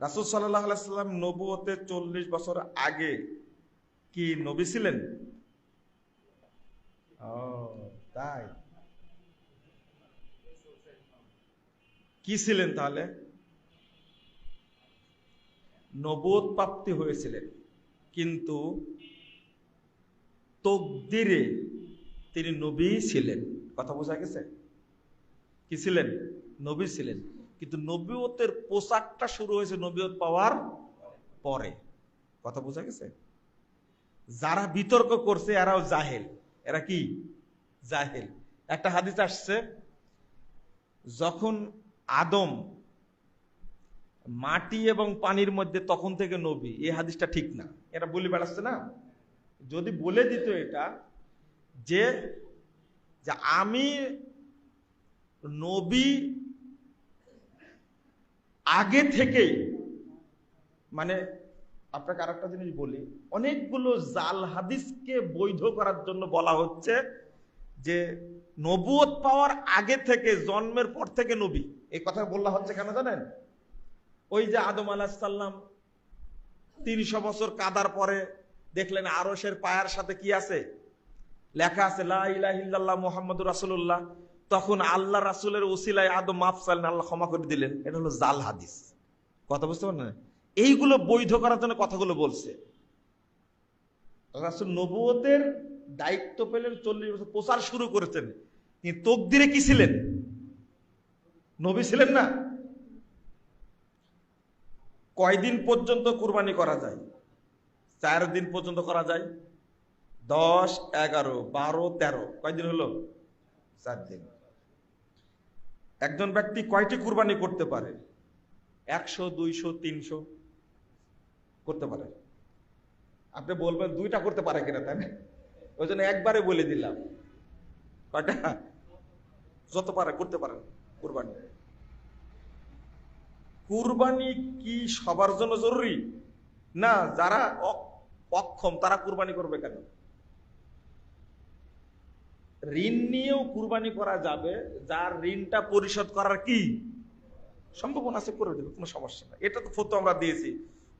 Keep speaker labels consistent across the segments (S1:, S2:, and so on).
S1: রাসুল সাল্লাহ আলাইসাল্লাম নবুয়তে চল্লিশ বছর আগে কি নবী ছিলেন? তাই। কি ছিলেন তাহলে? নবোধ প্রাপ্তি হয়েছিলেন, কিন্তু তকদিরে তিনি নবী ছিলেন। কথা বোঝা গেছে? কি ছিলেন? নবী ছিলেন। কিন্তু নবীয়তের পোশাকটা শুরু হয়েছে নবীয়ত পাওয়ার পরে। কথা বোঝা গেছে? যারা বিতর্ক করছে, এরাও জাহেল। এরা কি? জাহেল। একটা হাদিস আসছে, যখন আদম মাটি এবং পানির মধ্যে তখন থেকে নবী। এই হাদিসটা ঠিক না। এটা বলে বেড়াচ্ছে না? যদি বলে দিত এটা, যে যে আমি নবী আগে থেকেই মানে আপনাকে আর একটা জিনিস বলি, অনেকগুলো জাল হাদিসকে বৈধ করার জন্য বলা হচ্ছে যে নবুয়ত পাওয়ার আগে থেকে, জন্মের পর থেকে নবী। এই কথা বলা হচ্ছে কেন জানেন? ওই যে আদম আলাহাল্লাম তিনশো বছর কাদার পরে দেখলেন আরসের পায়ার সাথে কি আছে? লেখা আছে লাহ মোহাম্মদ রাসুল্লাহ তখন আল্লাহ রাসুলের ওসিলায় আদম মাফ চাইলেন, আল্লাহ ক্ষমা করে দিলেন। এটা হলো জাল হাদিস। কথা বুঝতে পারেন এইগুলো বৈধ করার জন্য কথাগুলো বলছে। রাসুল নবুয়তের দায়িত্ব পেলেন চল্লিশ বছর, প্রচার শুরু করেছেন। তিনি তকদিরে কি ছিলেন? নবী ছিলেন না? কয়দিন পর্যন্ত কুরবানি করা যায়? চার দিন পর্যন্ত করা যায়? দশ, এগারো, বারো, তেরো। কয়দিন হলো? চার দিন। একজন ব্যক্তি কয়টি কুরবানি করতে পারে? একশো, দুইশো, তিনশো করতে পারে। আপনি বলবেন, দুইটা করতে পারে কিনা তাই না? ওই জন্য একবারে বলে দিলাম। কয়টা? যত পারে, করতে পারেন কুরবানি। কুরবানি কি সবার জন্য জরুরি? না, যারা অক্ষম, তারা কুরবানি করবে কেন? ঋণ নিয়েও কুরবানি করা যাবে, যার ঋণটা পরিশোধ করার কি? সম্ভাবনা আছে করে দেবে, কোনো সমস্যা না এটা তো ফতো আমরা দিয়েছি।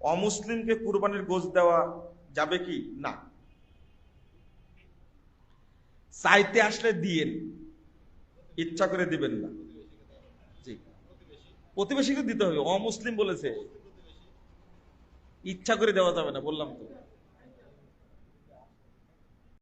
S1: অমুসলিমকে কুরবানির গোজ দেওয়া যাবে কি? না। চাইতে আসলে দিয়েন, ইচ্ছা করে দিবেন না। জি। প্রতিবেশীকে দিতে হবে, অমুসলিম বলেছে। ইচ্ছা করে দেওয়া যাবে না, বললাম তো।